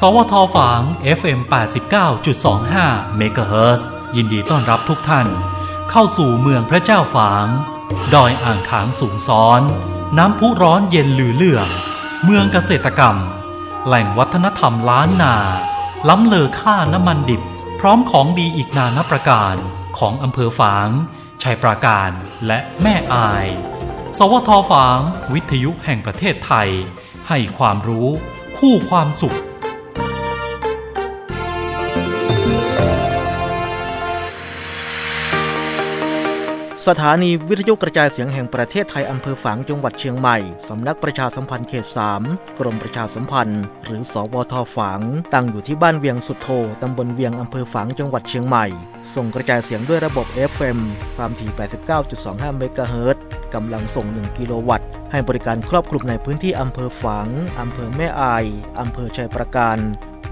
สวทฝาง FM 89.25 MHz ยินดีต้อนรับทุกท่าน เข้าสู่เมืองพระเจ้าฝาง ดอยอ่างขางสูงซ้อน น้ำพุร้อนเย็นลือเลื่อง เมืองเกษตรกรรม แหล่งวัฒนธรรมล้านนา ล้ำเลอค่าน้ำมันดิบ พร้อมของดีอีกนานับประการของอำเภอฝาง ชัยปราการและแม่อาย สวทฝาง วิทยุแห่งประเทศไทย ให้ความรู้ คู่ความสุข สถานีวิทยุกระจายเสียงแห่งประเทศไทยอำเภอฝางจังหวัดเชียงใหม่ สำนักประชาสัมพันธ์เขต 3 กรมประชาสัมพันธ์ หรือสวทฝาง ตั้งอยู่ที่บ้านเวียงสุดโทตำบลเวียงอำเภอฝางจังหวัดเชียงใหม่ ส่งกระจายเสียงด้วยระบบ FM ความถี่ 89.25 เมกะเฮิรตซ์กำลังส่ง 1 กิโลวัตต์ ให้บริการครอบคลุมในพื้นที่อำเภอฝางอำเภอแม่อายอำเภอชัยประการ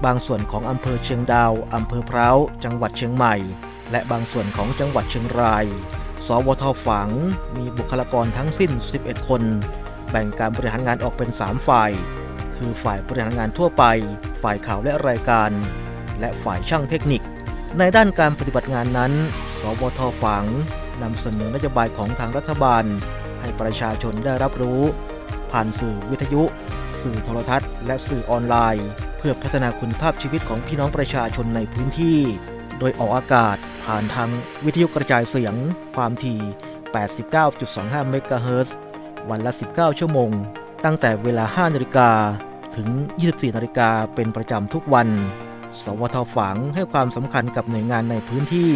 บางส่วนของอำเภอเชียงดาวอำเภอพร้าว จังหวัดเชียงใหม่ และบางส่วนของจังหวัดเชียงราย สวทฝัง มีบุคลากรทั้งสิ้น 11 คน แบ่งการบริหารงานออกเป็น 3 ฝ่าย คือฝ่ายบริหารงานทั่วไป ฝ่ายข่าวและรายการ และฝ่ายช่างเทคนิค ในด้านการปฏิบัติงานนั้น สวทฝังนำเสนอนโยบายของทางรัฐบาล ให้ประชาชนได้รับรู้ ผ่านสื่อวิทยุ สื่อโทรทัศน์ และสื่อออนไลน์ เพื่อพัฒนาคุณภาพชีวิตของพี่น้องประชาชนในพื้นที่ โดยออกอากาศ ผ่านทางวิทยุกระจายเสียงความถี่ 89.25 เมกะเฮิรตซ์วันละ 19 ชั่วโมง ตั้งแต่เวลา 5 นาฬิกาถึง 24 นาฬิกาเป็นประจำทุกวัน สวทฝังให้ความสำคัญกับหน่วยงานในพื้นที่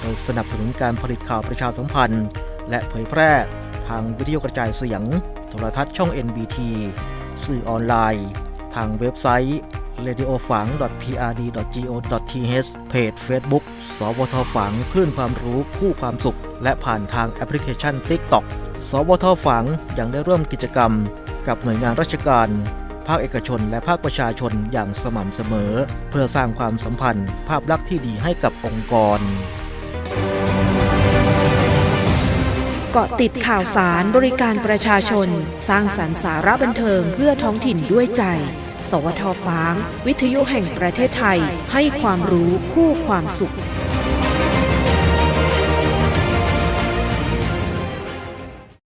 โดยสนับสนุนการผลิตข่าวประชาสัมพันธ์ และเผยแพร่ทางวิทยุกระจายเสียง โทรทัศน์ช่อง NBT สื่อออนไลน์ ทางเว็บไซต์ radiofang.prd.go.th เพจ Facebook สวทฝังคลื่นความรู้คู่ความสุข และผ่านทางแอปพลิเคชัน TikTok สวทฝังยังได้ร่วมกิจกรรม กับหน่วยงานราชการ ภาคเอกชน และภาคประชาชนอย่างสม่ำเสมอ เพื่อสร้างความสัมพันธ์ ภาพลักษณ์ที่ดีให้กับองค์กรเกาะติดข่าวสารบริการประชาชน สร้างสรรค์สาระบันเทิงเพื่อท้องถิ่นด้วยใจ สวทฟาง วิทยุแห่งประเทศไทย ให้ความรู้คู่ความสุข